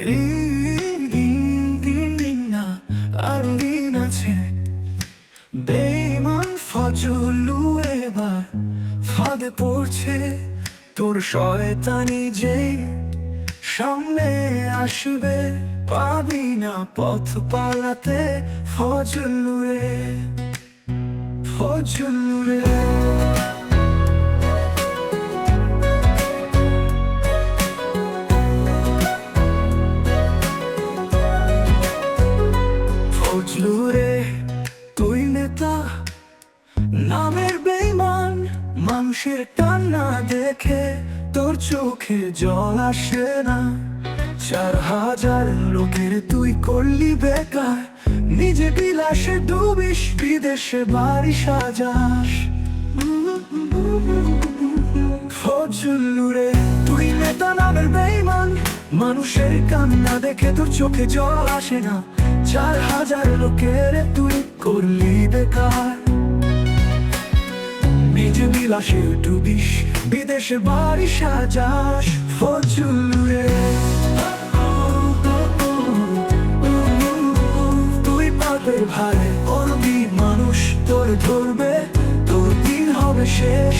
না দিন বেমান ফজলু এবার ফাঁদে পড়ছে। তোর শয়তানি যে সামনে আসবে, পাবি না পথ পালাতে ফজলু রে। নামের বেইমান, মানুষের কান্না দেখে তোর চোখে জল আসে না। চার হাজার লোকের তুই করলি বেকার, নিজে বিলাসে ডুবিস, বিদেশে বাড়ি সাজাস। ফজলু রে তুই নেতা নামের বেইমান, মানুষের কান্না দেখে তোর চোখে জল আসে না। চার হাজার লোকের তুই করলি বেকার। বিলাসে ডুবিস বাড়ি সাজাস ফজলু রে তুই পাপের ভারে মানুষ, তোর ধরবে, তোর দিন হবে শেষ।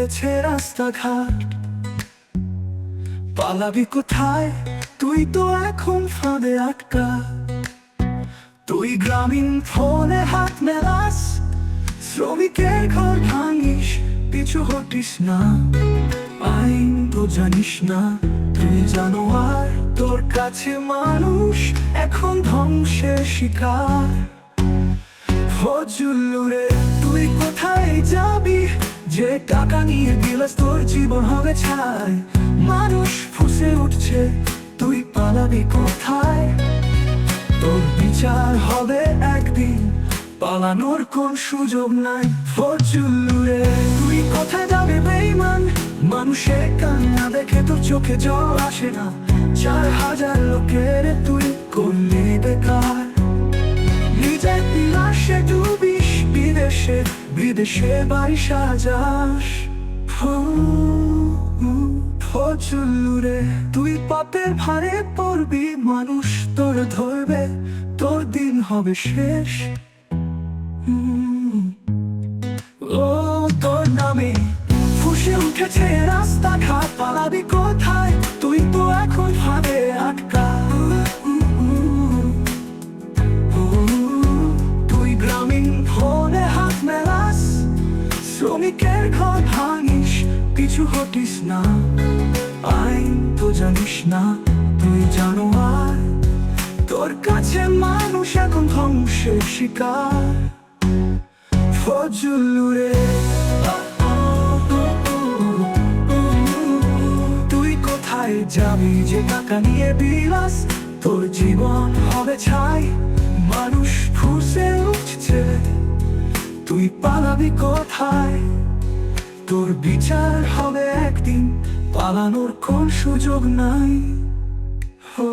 উঠেছে রাস্তাঘাট। পালাবি কোথায়? তুই তো এখন ফাঁদে আটকা। তুই গ্রামীণ ফোনে হাত মেলাস। শ্রমিকের ঘর ভাঙিস, পিছু হটিস না। আইন তো জানিস না, তুই জানোয়ার তোর কাছে মানুষ এখন ধ্বংসের শিকার। ফজলুরে তুই কোথায় যাবি যে টাকা নিয়ে গেলাস তোর জীবন হবে ছাই। মানুষ ফুসে উঠছে, তুই পালাবি কোথায়? তোর বিচার হবে একদিন, পালানোর কোন সুযোগ নাই। ফজলুরে তুই কোথায় যাবে বেইমান মানুষের কান্না দেখে তোর চোখে জল আসে না। চার হাজার লোকের তুই বিদেশে বিদেশে বাড়ি সাজাস ফজলুরে, তুই পাপের ভারে পড়বি, মানুষ তোর ধরবে, তোর দিন হবে শেষ। ও তোর নামে, ফুসে উঠেছে রাস্তা ঘাট পালাবি কোথায় হটিস না, আইন তো জানিস না, তুই জানোয়ার তোর কাছে মানুষ এখন ধ্বংসের শিকার। ফজলুরে তুই কোথায় যাবি যে টাকা নিয়ে বিলাস? তোর জীবন হবে ছাই, মানুষ ফুসে উঠছে। তুই পালাবি কোথায়? তোর বিচার হবে একদিন পালানোর কোন সুযোগ নাই। হো